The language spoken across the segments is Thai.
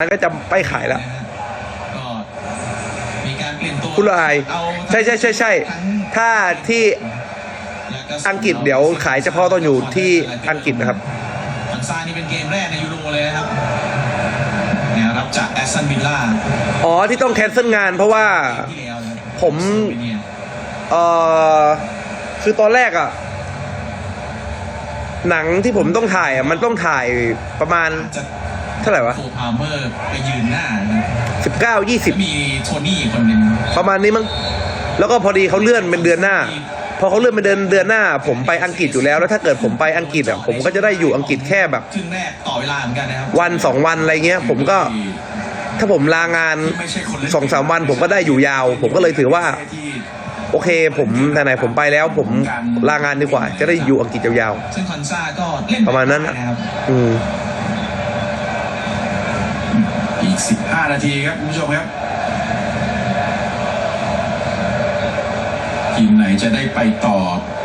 นั้นก็จะไปขายแล้วก็มีการเปลี่ยนตัวคุณลายเอาใช่ใช่ใช่ใช่ทั้งถ้าที่แล้วก็อังกฤษเดี๋ยวขายเฉพาะตอนอยู่ที่อังกฤษนะครับอันซานี่เป็นเกมแรกในยูโรเลยนะครับเนี่ยรับจากแอสตันวิลล่าอ๋อที่ต้องแคนเซิลงานเพราะว่าที่แล้วนะผมเอ่อคือตอนแรกอะหนังที่ผมต้องถ่ายอะมันต้องถ่ายประมาณจะเท่าไหร่วะโคพาลเมอร์ไปยืนหน้านะครับสิบเก้ายี่สิบมีโทนี่คนหนึ่งประมาณนี้มั้งแล้วก็พอดีเขาเลื่อนเป็นเดือนหน้า พอเขาเลื่อนเป็นเดือนเดือนหน้า ผมไปอังกฤษอยู่แล้ว แล้วถ้าเกิดผมไปอังกฤษอะผมก็จะได้อยู่อังกฤษแค่แบบครึ่งแรกต่อเวลาเหมือนกันนะครับวันสองวันอะไรเงี้ย ผมก็ถ้าผมลางานไม่ใช่คนเล่นสองสามวันผมก็ได้อยู่ยาว ผมก็เลยถือว่าที่โอเค ผมไหนๆผมไปแล้ว ผมลางานดีกว่า จะได้อยู่อังกฤษยาวซึ่งคอนซาก็เล่นประมาณนั้นได้อะนะครับๆอืมอี ก 15 นาทีครับคุณผู้ชมครับ ทีมไหนจะได้ไปต่อ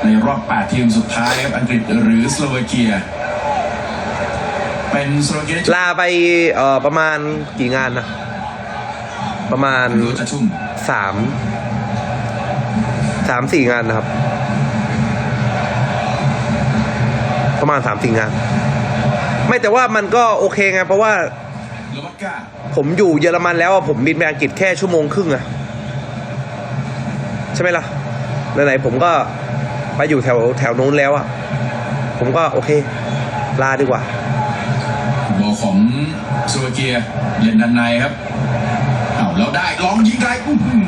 ในรอบ 8 ทีมสุดท้ายครับ อังกฤษหรือสโลวาเกีย เป็นสโลวาเกียลาไปเอ่อประมาณกี่งานนะ ประมาณรู้จะทุ่มสามสามสี่งานนะครับ ประมาณสามสี่งาน ไม่แต่ว่ามันก็โอเคไงเพราะว่าโลบักก้า ผมอยู่เยอรมันแล้วอะผมบินไปอังกฤษแค่ชั่วโมงครึ่งอะใช่ไหมล่ะไหนๆผมก็ไปอยู่แถวแถวนู้นแล้วอะผมก็โอเค ลาดีกว่าบอลของสโลวาเกียเล่นด้านในครับเอาแล้วได้ลองยิงไกลอื้อหือ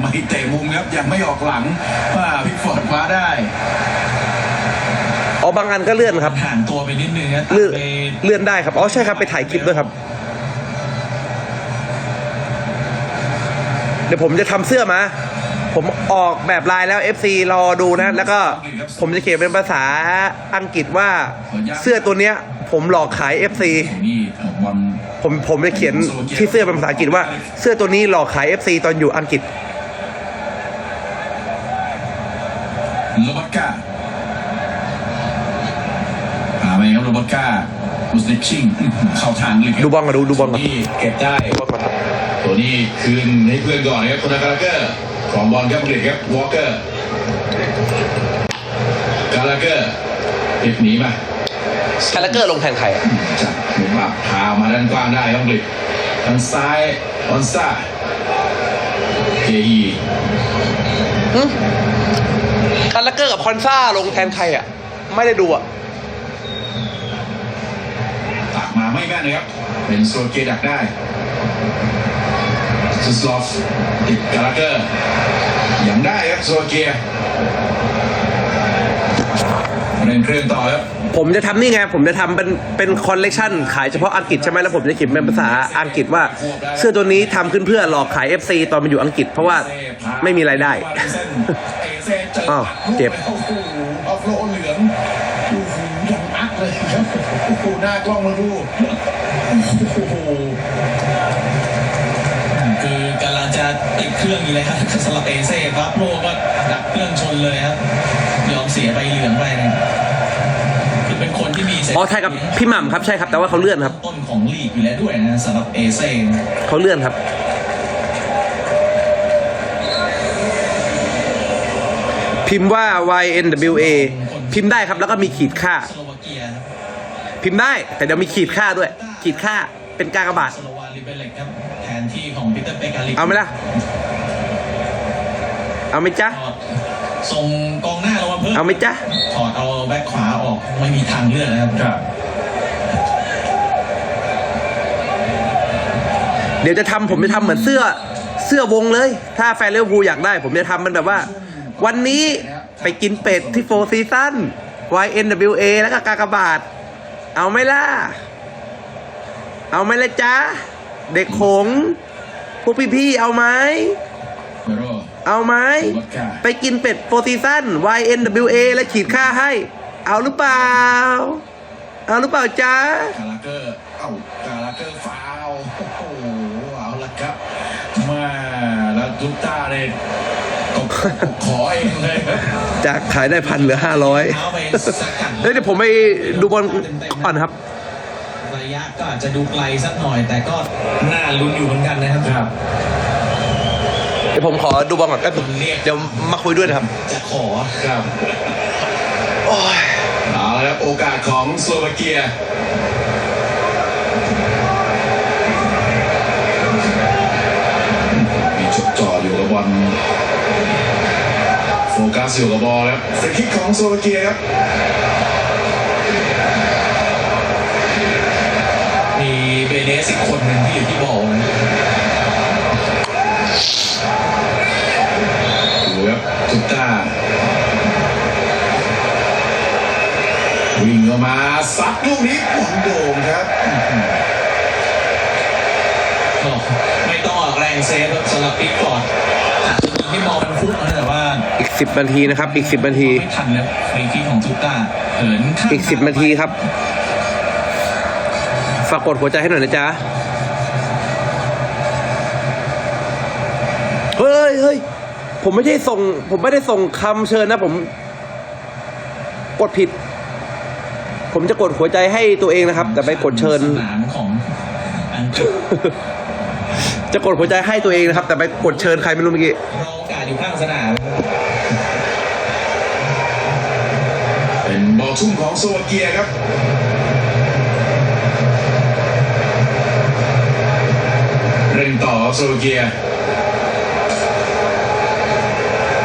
ไม่เตะมุมครับยังไม่ออกหลังว่าพิกฟอร์ดคว้าได้ อ๋อบางอันก็เลื่อนครับห่างตัวไปนิดนึงนะเลื่อนไปเลื่อนได้ครับอ๋อใช่ครับไปถ่ายคลิปด้วยครับ เดี๋ยวผมจะทำเสื้อมาผมออกแบบลายแล้ว FC รอดูนะ แล้วก็ผมจะเขียนเป็นภาษาอังกฤษว่าเสื้อตัวเนี้ย ผมหลอกขาย FC นี่เอาบอลผมผมจะเขียนที่เสื้อเป็นภาษาอังกฤษว่าเสื้อตัวนี้หลอกขาย FC ตอนอยู่อังกฤษโรบัตก้า หาไปครับโรบัตก้ามุสลิชิงเข้าทางเลยครับดูบอลก่อนดูดูบอลก่อนนี่เก็บได้ตัวนี้คืนให้เพื่อนก่อนนะครับคนนากาลาเกอร์ของบอลครับอังกฤษครับวอลเกอร์กาลาเกอร์ติดหนีมาคาราเกอร์ลงแทนใครอะจับหมุนมาพามาด้านกว้างได้ครับอังกฤษทางซ้ายออนซ่าเจอีหึคาราเกอร์กับคอนซ่าลงแทนใครอะ ไม่ได้ดูอะ ไม่แม่นเลยครับ เป็นโซเกดักได้สสลอฟติดกาลาเกอร์ยังได้ครับโซเกียเร่งเครื่องต่อครับผมจะทำนี่ไง ผมจะทำเป็นเป็นคอลเลกชันขายเฉพาะอังกฤษใช่ไหมแล้วผมจะเขียนเป็นภาษาอังกฤษว่า เสื้อตัวนี้ทำขึ้นเพื่อหลอกขาย FC ตอนมันอยู่อังกฤษเพราะว่าไม่มีรายได้อ้าวเจ็บโอ้โหออฟโลเหลืองโอ้โหยังอักเลยครับ โอ้โหหน้ากล้องมาดูโอ้โหคือกำลังจะติดเครื่องอยู่เลยครับสำหรับเอเซ่ครับโลก็ดับเครื่องชนเลยครับยอมเสียใบเหลืองไปนะคือเป็นคนที่มีเซอ๋อใช่ครับพี่หม่ำครับใช่ครับ แต่ว่าเขาเลื่อนครับ ต้นของลีกอยู่แล้วด้วยนะสำหรับเอเซ่เขาเลื่อนครับพิมพ์ว่า YNWA พิมพ์ได้ครับ แล้วก็มีขีดค่าสโลวาเกียครับ พิมพ์ได้ แต่เดี๋ยวมีขีดค่าด้วย ขีดค่าเป็นกากบาทสโลวาลิเบเล็กครับแทนที่ของปีเตอร์เปกาลิเอาไหมล่ะ เอาไหมจ๊ะถอดส่งกองหน้าลงมาเพิ่มเอาไหมจ๊ะถอดเอาแบ็คขวาออกไม่มีทางเลือกนะครับครับเดี๋ยวจะทำผมจะทำเหมือนเสื้อเสื้อวงเลย ถ้าแฟนเลี้ยวภูลอยากได้ ผมจะทำมันแบบว่า วันนี้ไปกินเป็ดที่โฟซีซัน YNWA แล้วก็กากบาท เอาไหมล่ะ เอาไหมล่ะจ๊ะ เด็กหงส์พวกพี่ๆเอาไหมเบโรเอาไหม ไปกินเป็ดโฟซีซัน YNWA และขีดค่าให้ เอาหรือเปล่า เอาหรือเปล่าจ๊ะกาลาเกอร์เอ้ากาลาเกอร์ฟาวล์โอ้โหเอาละครับมาแล้วทุกตาเลยตก ขอเองเลยครับจะขายได้พันเหลือห้าร้อยเท้าไปสกัดเฮ้ยเดี๋ยวผมไปดูบอลก่อนครับไประยะก็อาจจะดูไกลสักหน่อยแต่ก็น่าลุ้นอยู่เหมือนกันนะครับครับเดี๋ยวผมขอดูบอลก่อนแป๊บนึงเดี๋ยวมาคุยด้วยนะครับจะขอครับโอ้ยเอาละครับโอกาสของสโลวาเกีย โฟกัสอยู่กับบอลครับฟรีคิกของสโลวาเกียครับมีเบเนสอีกคนหนึ่งที่อยู่ที่บอลนะดูครับทุกต้าวิ่งเข้ามาซัดลูกนี้บอลโด่งครับก็ไม่ต้องออกแรงเซฟครับสำหรับปิกฟอร์ดอาจจะยิงให้บอลมันฟุกนะแต่ว่าอีก สิบนาทีนะครับ อีกสิบนาที ไม่ทันนะฟรีคิกของทุกต้าเหินข้ามอีกสิบนาทีครับ ฝากกดหัวใจให้หน่อยนะจ๊ะ เฮ้ยเฮ้ยผมไม่ได้ส่ง ผมไม่ได้ส่งคำเชิญนะ ผม กดผิด ผมจะกดหัวใจให้ตัวเองนะครับ แต่ไปกดเชิญ สนามของอังกฤษจะกดหัวใจให้ตัวเองนะครับ แต่ไปกดเชิญใครไม่รู้เมื่อกี้ รอโอกาสอยู่ข้างสนาม เป็นบอลทุ่มของโลวาเกียครับเร่งต่อครับโลวาเกีย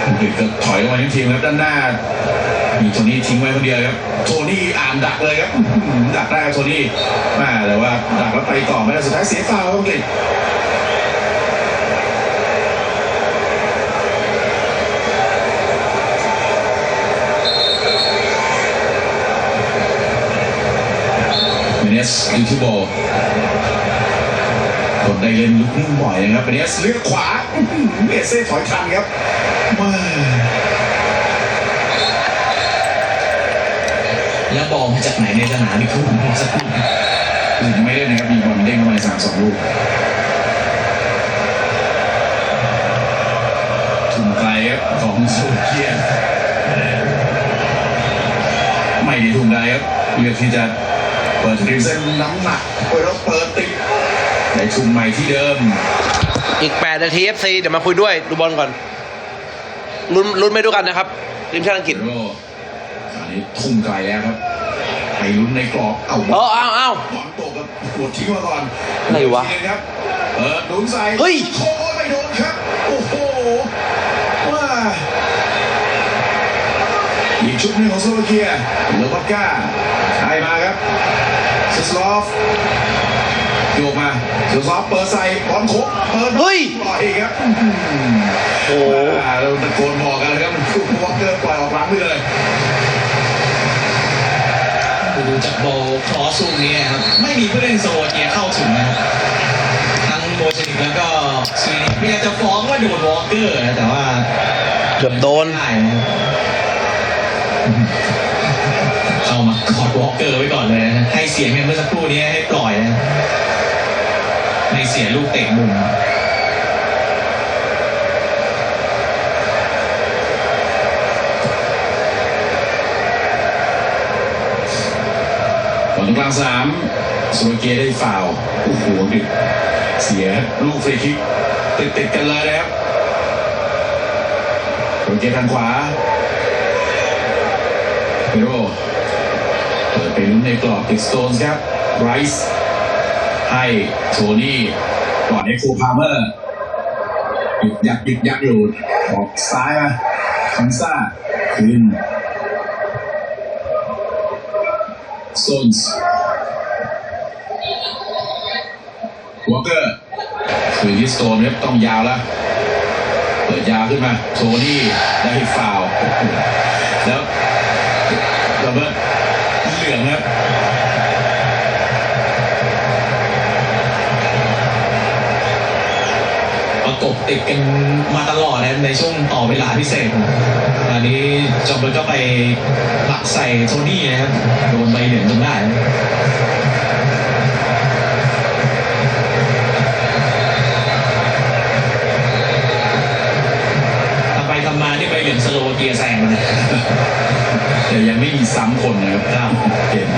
อังกก็ถอยมาทั้งทีมครับด้านหน้า มีโทนี่ทิ้งไว้คนเดียวครับ โทนี่อ่านดักเลยครับดักได้โทนี่แมาแต่ว่าดักแล้วไปต่อไม่ได้สุดท้ายเสียฟาวอังกฤษ เมเน สดูที่บอลกดได้เล่นลุกนิ่งบ่อยนะครับเมเนสเลือกขวาอื้อหือเอเซ่ถอยทันครับว้าแล้วบอลมาจากไหนในสนามนี่คือสักครู่ถึงไม่เล่นนะครับมีบอลเด้งเข้ามาในสามสองลูกทุ่มไกลครับของโซเกียไม่ได้ทุ่มไกลครับเลือกที่จะ เปิดริมเส้นน้ำหนักไปแล้วเปิดติดได้ทุ่มใหม่ที่เดิม อีกแปดนาที FC เดี๋ยวมาคุยด้วยดูบอลก่อนลุ้นลุ้นไม่ด้วยกันนะครับทีมชาติอังกฤษแล้วก็อันนี้ทุ่มไกลแล้วครับไปลุ้นในกรอบเอาเออเอาเอาบอลตกกับหัวทิ้งมาก่อนอะไรวะทีนึงครับเปิดหนุนใส่เฮ้ยโค้งไม่โดนครับโอ้โหว้าอีกชุดหนึ่งของสโลวาเกียเลวัตก้าใช้มาครับเซ สลอฟโยกมาเซสลอฟเปิดใส่บอลโค้งเปิดเฮ้ยปล่อยอีกครับอื้อหือโอ้อ่าเราตะโกนบอกกันเลยครับคือวอลเกอร์ปล่อยออกหลังไปเลยดูจากบอลครอสลูกนี้ครับไม่มีผู้เล่นโซเกียเข้าถึงนะครับทั้งโบชนิกแล้วก็สวีนิกพยายามจะฟ้องว่าโดนวอลเกอร์นะแต่ว่าเกือบโดนได้นะครับเข้ามากอดวอลเกอร์ไว้ก่อนเลยนะให้เสียงเนี่ยเมื่อสักครู่นี้ให้ปล่อยนะไม่เสียลูกเตะมุมบอลตรงกลางสามสโลเกียได้ฟาวโอ้โหดิเสียลูกฟรีคิกติดติดกันเลยนะครับสโลเกียทางขวาเปโร เปิดไปลุ้นในกรอบติดสโตนส์ครับไรส์ให้โทนี่ก่อนให้โคพาเมอร์หยุดยักหยุดยักอยู่ออกซ้ายมาคันซ่าคืนสโตนส์วอเกอร์คืนที่สโตนครับต้องยาวแล้วเปิดยาวขึ้นมาโทนี่ได้ฟาวล์แล้วโรเบิร์ต เหลืองครับประกบติดกันมาตลอดนะในช่วงต่อเวลาพิเศษตอนนี้จอมเบิร์ตก็ไปผลักใส่โทนี่นะครับโดนใบเหลืองจนได้ เกียร์แซงมาเลยแต่ยังไม่มีซ้ำคนนะครับเกมน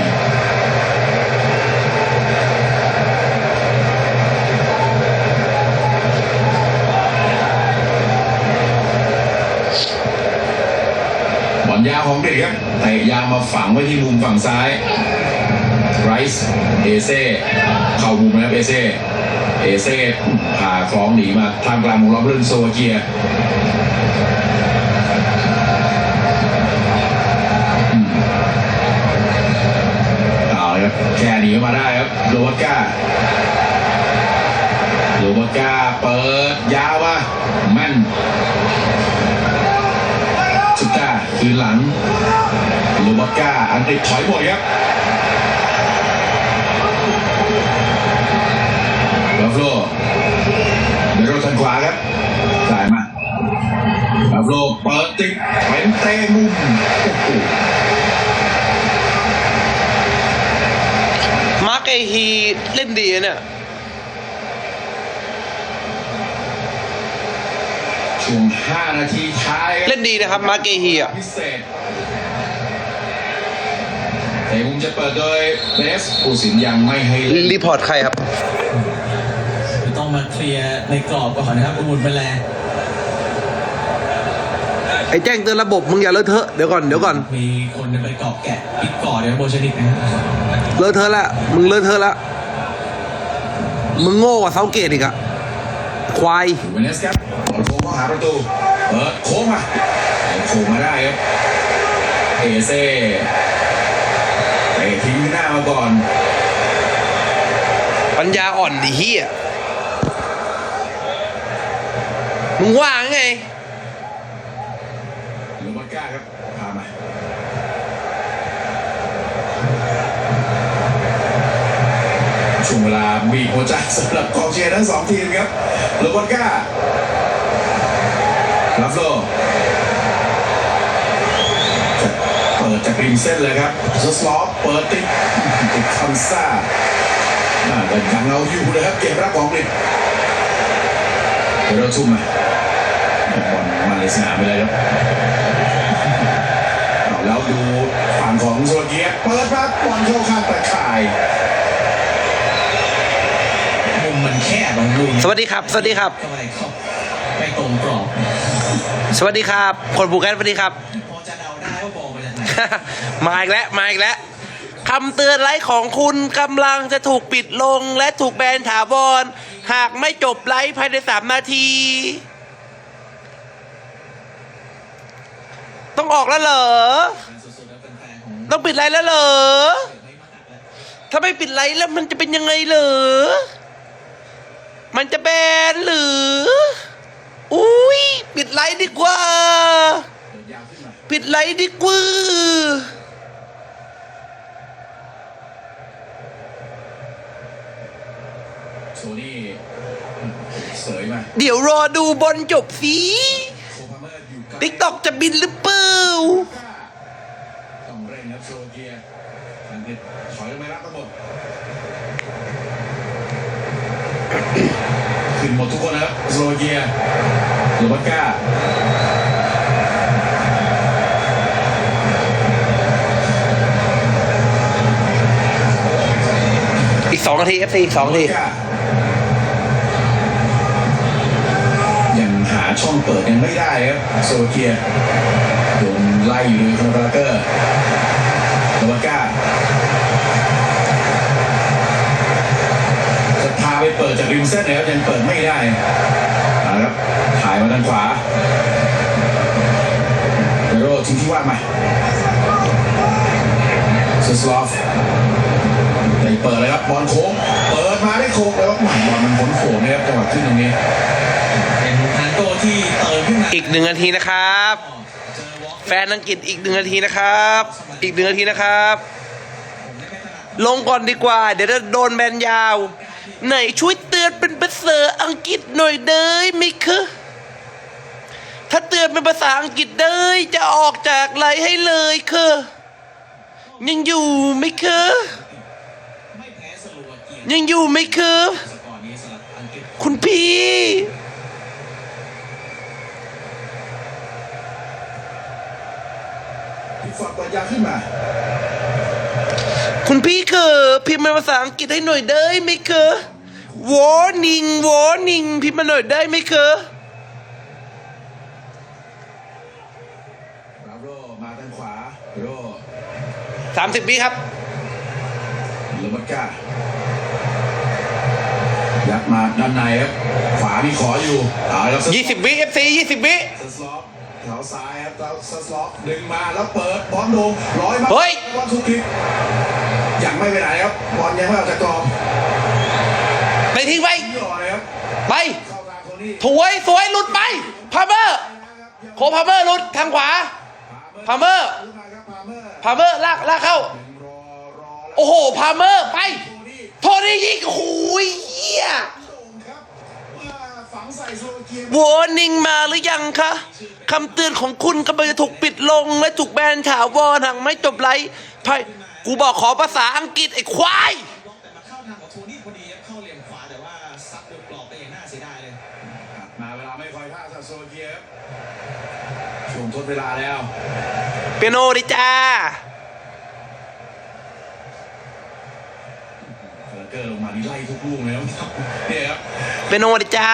บอลยาวของเด็กครับเตะยาวมาฝังไว้ที่มุมฝั่งซ้ายไรซ์เอเซ่เข่ามุมนะครับเอเซ่เอเซ่ผ่าคล้องหนีมาทางกลางของล็อบเบิร์นโซเกีย แค่หนีมาได้ครับโลวัตก้าโลวัตก้าเปิดยาวมาแม่นสุก้าคืนหลังลูบักก้าอังกฤษถอยหมดครับบาฟโลเดโรทางขวาครับจ่ายมาบาฟโลเปิดติดเป็นเตะมุมโอ้โห อฮีเล่นดีเนี่ยช่วง5นาทีท้ายเล่นดีนะครับ มาร์กฮีอะพิเศษเตะมุมจะเปิดโดยเบสผู้สินยังไม่ให้ล่นรีพอร์ตใครครับ ต้องมาเคลียร์ในกรอบก่อนนะครับอุ่นไปแลไอ้แจ้งเตือนระบบมึงอย่าเลอะเทอะเดี๋ยวก่อนเดี๋ยวก่อนมีคนไปกรอบแกะปิดก่อนเดี๋ยวโบชนิกนะครับเลอะเทอะละมึงเลอะเทอะละมึงโง่กว่าเซาเกตอีกอะควายเวเนสครับบอลโค้งเข้าหาประตูเปิดโค้งมาเอาโค้งมาได้ครับเอเซ่เตะทิ้งหน้ามาก่อน ปัญญาอ่อนดิเฮียมึงว่างไง ช่วงเวลามีหัวใจสำหรับกองเชียร์ทั้งสองทีมครับลูบักก้าลัฟโลเปิดจากริมเส้นเลยครับสสลอปเปิดติดติดคันซ่าอ่าแต่ยังเอาอยู่เลยครับเกมรับของอังกฤษเดี๋ยวเราทุ่มมาบอลมาในสนามไปเลยครับเอาแล้วดูฝั่งของโซเกียเปิดมาบอลเข้าข้างตะข่าย แคบของลุงสวัสดีครับ สวัสดีครับก็ไปเข้าไปตรงกรอบสวัสดีครับ คนผูกแกนสวัสดีครับ พอจะเดาได้ว่าบอลมาจากไหนมาอีกแล้วมาอีกแล้วคำเตือนไลฟ์ของคุณกำลังจะถูกปิดลงและถูกแบนถาวร หากไม่จบไลฟ์ภายในสามนาที ต้องออกแล้วเหรอสุดๆแล้วเป็นแฟนของต้องปิดไลฟ์แล้วเหรอ ถ้าไม่ปิดไลฟ์แล้วมันจะเป็นยังไงเหรอ มันจะแบนหรือ อุ้ยปิดไลฟ์ดีกว่า ปิดไลฟ์ดีกว่า โซนี่เสยมาเดี๋ยวรอดูบอลจบสิ โคพาเมอร์อยู่กับติ๊กตอกจะบินหรือเปล่า ต้องเร่งครับโซเกียอังกฤษถอยลงไปรับระบบขึ้น หมดทุกคนนะครับโซเกียโรบัตก้าอีกสองนาทีเอฟซีอีกสองนาทียังหาช่องเปิดยังไม่ได้ครับโซโลเกียโดนไล่อยู่โดยคอนราเกอร์โนวาก้า ไปเปิดจากริมเส้นนะครับยังเปิดไม่ได้เอาละครับถ่ายมาทางขวาเดโรทิ้งที่ว่างมาสสลอฟได้เปิดเลยครับบอลโค้งเปิดมาได้โค้งแล้วก็หมันบอลมันพ้นโขงนะครับจังหวะขึ้นตรงนี้เป็นทางโกที่เติมขึ้นมาอีกหนึ่งนาทีนะครับเจอวอล์กแฟนอังกฤษอีกหนึ่งนาทีนะครับ อีกหนึ่งนาทีนะครับ ลงก่อนดีกว่า เดี๋ยวจะโดนแบนยาว ไหนช่วยเตือนเป็นภาษาอังกฤษหน่อยเด้ไหมคะถ้าเตือนเป็นภาษาอังกฤษเด้จะออกจากไลน์ให้เลยค่ะยังอยู่ไหมคะยังอยู่ไหมคะสกอคุณพี่พิกฟอร์ดเปิดยาขึ้นมา คุณพี่เคอพิมพ์เป็นภาษาอังกฤษให้หน่อยได้ไหมคะ warning warning พิมพ์มาหน่อยได้ไหมคะบราโรมาทางขวาสามสิบวิครับเลมัดก้ายัดมาด้านในครับ ขวามีขออยู่เอาละครับยี่สิบวิเอฟซียี่สิบวิสสล็อป แถวซ้ายครับแถวสสล็อปดึงมาแล้วเปิดบอลลงร้อยมาเฮ้ย บอลถูกคลิกยังไม่ไปไหนครับบอลยังไม่ออกจากกรอบไปทิ้งไว้นี่ออกเลยครับไป เข้าทางคนนี้ถวยสวยหลุดไปพาเมอร์โคพาเมอร์หลุดทางขวาพาเมอร์ขึ้นมาครับพาเมอร์พาเมอร์ลากลากเข้ายังรอรอแล้วโอ้โหพาเมอร์ไป โทนี่ โทนี่ยิงโอ้โหเหี้ยโด่งครับ ว่าฝังใส่โซโลเกียวอร์นิ่งมาหรือยังคะคำเตือนของคุณกำลังจะถูกปิดลง และถูกแบนถาวรหากไม่จบไลฟ์ไพ่กูบอกขอภาษาอังกฤษไอ้ควายบล็อกแต่มาเข้าทางของโทนี่พอดีครับเข้าเหลี่ยมขวาแต่ว่าซัดโดนกรอบไปอย่างน่าเสียดายเลยมาเวลาไม่คอยท่าจากโซโลเกียครับช่วงทดเวลาแล้ว เปียโนดิจ้าเฟอร์เกอร์ลงมานี่ไล่ทุกลูกเลยครับเนี่ยครับ เปียโนดิจ้า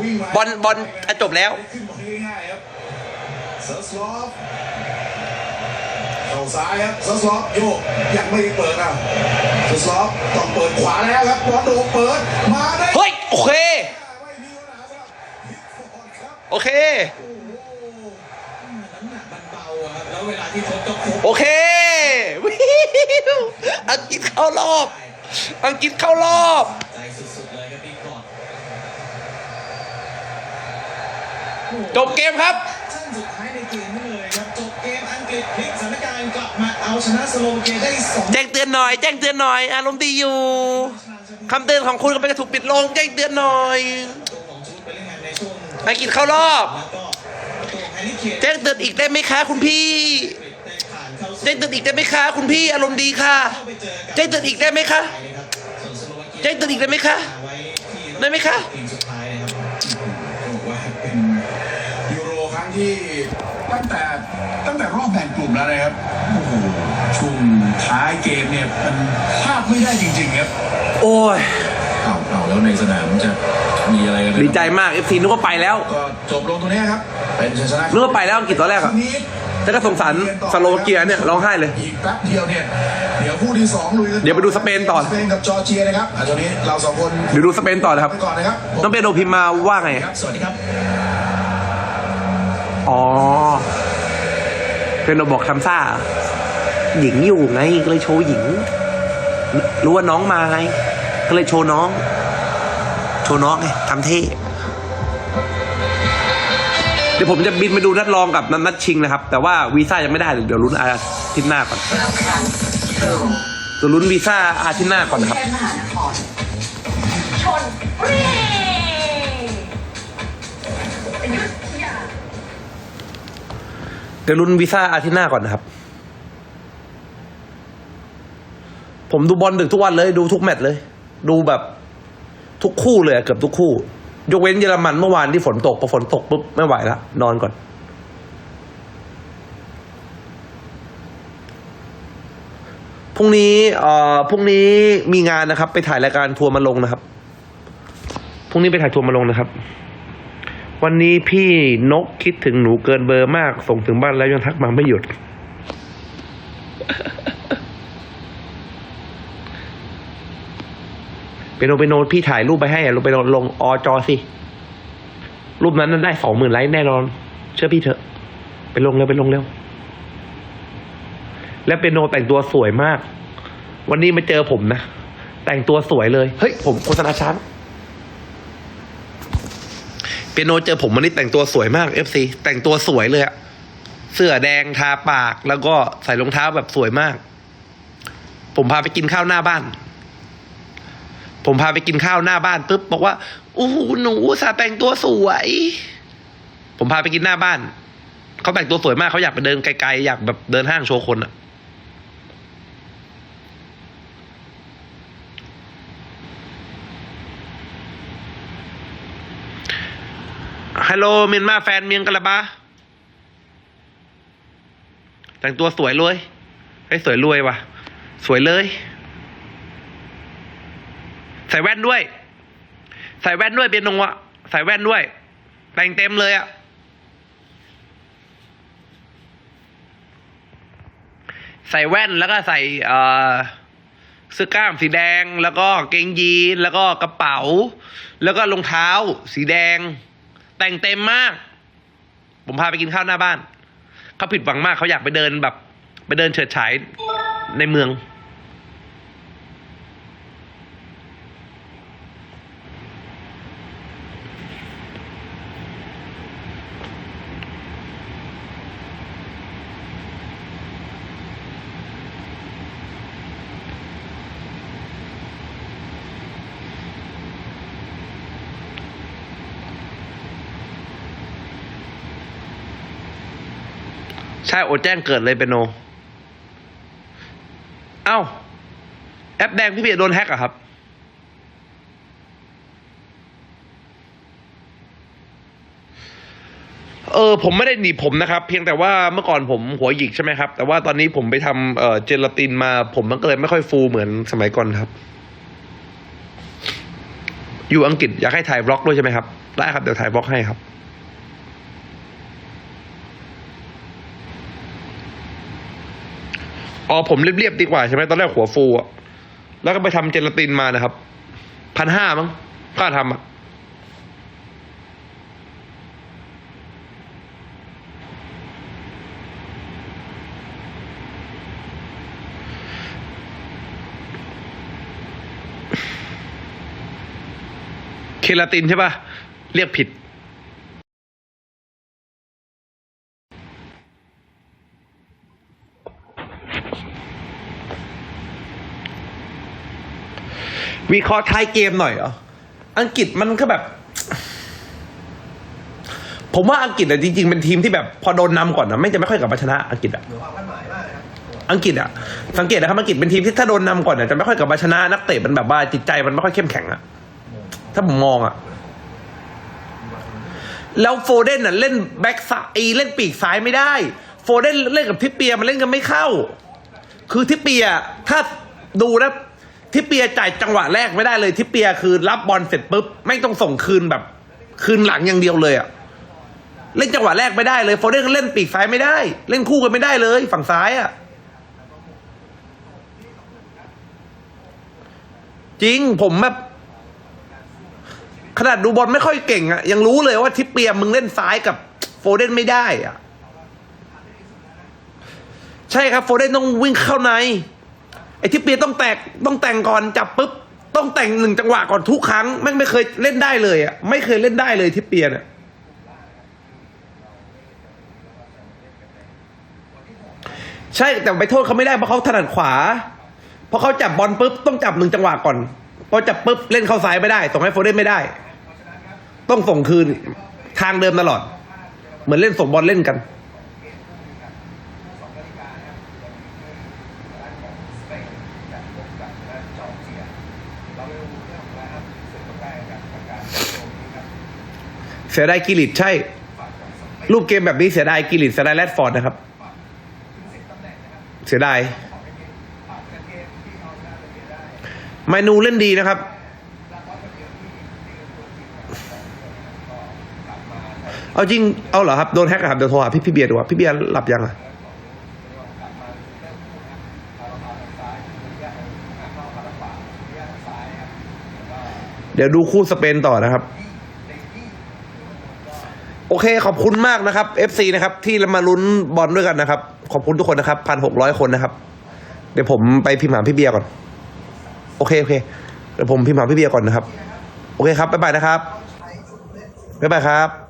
วิ่งมาบอลบอลอะจบแล้วขึ้นบอลง่ายๆครับเซิร์ฟลอฟเข้าซ้ายครับเซิร์ฟลอฟโยกยังไม่เปิดอะเซิร์ฟลอฟต้องเปิดขวาแล้วครับบอลโดนเปิดมาได้เฮ้ยโอเคไม่มีปัญหาครับพิกฟอร์ดครับโอเคโอ้โหน้ำหนักมันเบาอะครับแล้วเวลาที่ทดก็ครบโอเควิวอังกฤษเข้ารอบ อังกฤษเข้ารอบ ใจสุดๆเลยครับพี่กอด จบเกมครับชั่นสุดท้ายในเกมนี่เลยครับจบเกมอังกฤษพลิกสถานการณ์กลับมาเอาชนะสโลวาเกียได้สองแจ้งเตือนหน่อย แจ้งเตือนหน่อย อารมณ์ดีอยู่คำเตือนของคุณกำลังจะถูกปิดลง แจ้งเตือนหน่อยตัวของชุดไปเล่นงานในช่วงอังกฤษเข้ารอบแล้วก็ตัวแฮร์รี่เคนแจ้งเตือนอีกได้ไหมคะ คุณพี่ได้ผ่านเข้าสู่แจ้งเตือนอีกได้ไหมคะ คุณพี่อารมณ์ดีค่ะเข้าไปเจอกับแจ้งเตือนอีกได้ไหมคะไปเลยครับส่วนสโลวาเกียแจ้งเตือนอีกได้ไหมคะไว้ที่ได้ไหมคะ แบ่งกลุ่มแล้วนะครับโอ้โหช่วงท้ายเกมเนี่ยมันพลาดไม่ได้จริงๆครับโอ้ย เอาเอาแล้วในสนามจะมีอะไรกันไหมดีใจมาก FC นึกว่าไปแล้ว ก็จบลงตรงนี้ครับ เป็นชัยชนะนึกว่าไปแล้วอังกฤษตอนแรกอะทีนี้แต่ก็สงสารสโลวาเกียเนี่ยร้องไห้เลย อีกแป๊บเดียวเนี่ยเดี๋ยวคู่ที่สองลุยกันเดี๋ยวไปดูสเปนต่อ สเปนกับจอร์เจียนะครับอะตอนนี้เราสองคนเดี๋ยวดูสเปนต่อนะครับ ไปก่อนนะครับน้องเปโดพิมพ์มาว่าไง ครับสวัสดีครับ อ๋อ เป็นโดบอกทำซ่า หญิงอยู่ไงก็เลยโชว์หญิง รู้ว่าน้องมาไง ก็เลยโชว์น้อง โชว์น้องไงทำเท่เดี๋ยวผมจะบินไปดูนัดรองกับนัดนัดชิงนะครับ แต่ว่าวีซ่ายังไม่ได้ เดี๋ยวลุ้นอาทิตย์หน้าก่อนเดี๋ยวลุ้นวีซ่าอาทิตย์หน้าก่อนนะครับ เดี๋ยวลุ้นวีซ่าอาทิตย์หน้าก่อนนะครับ ผมดูบอลดึกทุกวันเลย ดูทุกแมตช์เลย ดูแบบทุกคู่เลยเกือบทุกคู่ ยกเว้นเยอรมันเมื่อวานที่ฝนตกพอฝนตกปุ๊บไม่ไหวละนอนก่อนพรุ่งนี้เอ่อพรุ่งนี้มีงานนะครับ ไปถ่ายรายการทัวร์มาลงนะครับ พรุ่งนี้ไปถ่ายทัวร์มาลงนะครับ วันนี้พี่นกคิดถึงหนูเกินเบอร์มาก ส่งถึงบ้านแล้วยังทักมาไม่หยุด เป็นโนเป็นโนพี่ถ่ายรูปไปให้อะลงไปลงลงอจอสิ รูปนั้นนั้นได้สองหมื่นไลค์แน่นอน เชื่อพี่เถอะ ไปลงเร็วไปลงเร็ว และเป็นโนแต่งตัวสวยมาก วันนี้มาเจอผมนะ แต่งตัวสวยเลย เฮ้ย ผมโฆษณาช้าง เปียโนเจอผมวันนี้แต่งตัวสวยมากเอฟซีแต่งตัวสวยเลยอะเสื้อแดงทาปาก แล้วก็ใส่รองเท้าแบบสวยมาก ผมพาไปกินข้าวหน้าบ้าน ผมพาไปกินข้าวหน้าบ้านปุ๊บบอกว่าอู้หูหนูสาแต่งตัวสวย ผมพาไปกินหน้าบ้านเขาแต่งตัวสวยมากเขาอยากไปเดินไกลๆอยากแบบเดินห้างโชว์คนอะ ฮัลโหลเมียนมาแฟนเมียงกะละบาแต่งตัวสวยเลยเฮ้สวยรวยว่ะ สวยเลย ใส่แว่นด้วย ใส่แว่นด้วยเปียโนอะใส่แว่นด้วย แต่งเต็มเลยอะใส่แว่นแล้วก็ใส่เสื้อกล้ามสีแดง แล้วก็เกงยีนแล้วก็กระเป๋า แล้วก็รองเท้า สีแดง แต่งเต็มมาก ผมพาไปกินข้าวหน้าบ้าน เขาผิดหวังมากเขาอยากไปเดินแบบ ไปเดินเฉิดฉายในเมือง ช่โอแจ้งเกิดเลยเป็นโน เอ้า แอปแดงพี่เบียโดนแฮกอะครับ เออ ผมไม่ได้หนีผมนะครับ เพียงแต่ว่าเมื่อก่อนผมหัวหยิกใช่ไหมครับ แต่ว่าตอนนี้ผมไปทำเอ่อเจลาตินมา ผมมันก็เลยไม่ค่อยฟูเหมือนสมัยก่อนครับ อยู่อังกฤษอยากให้ถ่ายบล็อกด้วยใช่ไหมครับ ได้ครับ เดี๋ยวถ่ายบล็อกให้ครับ อ๋อผมเรียบๆดีกว่าใช่ไหมตอนแรกหัวฟูอะแล้วก็ไปทำเจลาตินมานะครับพันห้ามั้งค่าทำอะเคลาตินใช่ปะเรียกผิด วิเคราะห์ท้ายเกมหน่อยเหรออังกฤษมันก็แบบ ผมว่าอังกฤษอะจริงๆเป็นทีมที่แบบ พอโดนนำก่อนนะไม่จะไม่ค่อยกลับมาชนะอังกฤษอะอังกฤษอะสังเกตนะครับอังกฤษเป็นทีมที่ถ้าโดนนำก่อนเนี่ยจะไม่ค่อยกลับมาชนะนักเตะมันแบบว่าจิตใจมันไม่ค่อยเข้มแข็งอะถ้าผมมองอะแล้วโฟเดนน่ะเล่นแบ็กซ้ายเล่นปีกซ้ายไม่ได้ โฟเดนเล่นกับทิปเปียร์มันเล่นกันไม่เข้า คือทิปเปียร์ถ้าดูนะ ทิปเปียจ่ายจังหวะแรกไม่ได้เลย ทิปเปียคือรับบอลเสร็จปุ๊บไม่ต้องส่งคืนแบบ คืนหลังอย่างเดียวเลยอะเล่นจังหวะแรกไม่ได้เลยโฟเดนก็เล่นปีกซ้ายไม่ได้ เล่นคู่กันไม่ได้เลย ฝั่งซ้ายอะจริงผมแบบขนาดดูบอลไม่ค่อยเก่งอะยังรู้เลยว่าทิปเปียมึงเล่นซ้ายกับโฟเดนไม่ได้อะใช่ครับโฟเดนต้องวิ่งเข้าใน อ้ทิปเปียต้องแตกต้องแต่งก่อนจับปุ๊บต้องแต่งหนึ่งจังหวะก่อนทุกครั้งแม่งไม่เคยเล่นได้เลยอะไม่เคยเล่นได้เลยทิปเปียเนี่ยใช่แต่ไปโทษเขาไม่ได้เพราะเขาถนัดขวาพอเขาจับบอลปุ๊บต้องจับหนึ่งจังหวะก่อนพอจับปุ๊บเล่นเข้าซ้ายไม่ได้ส่งให้โฟเดนไม่ได้ ต้องส่งคืนทางเดิมตลอด เหมือนเล่นส่งบอลเล่นกัน เสียดายกิลิตใช่ รูปเกมแบบนี้เสียดายกิลิตเสียดายแรดฟอร์ดนะครับ เสียดายไมนูเล่นดีนะครับ เอาจริง เอาเหรอครับ โดนแฮกอะครับ เดี๋ยวโทรหาพี่พี่เบียร์ดีกว่าพี่เบียร์หลับยังอะเดี๋ยวดูคู่สเปนต่อนะครับ อเคขอบคุณมากนะครับ FC นะครับที่มาลุ้นบอลด้วยกันนะครับ ขอบคุณทุกคนนะครับพันหกร้อยคนนะครับ เดี๋ยวผมไปพิมพ์หาพี่เบียร์ก่อน โอเคโอเคเดี๋ยวผมพิมพ์หาพี่เบียร์ก่อนนะครับ โอเคครับบ๊ายบายนะครับบ๊ายบายครับ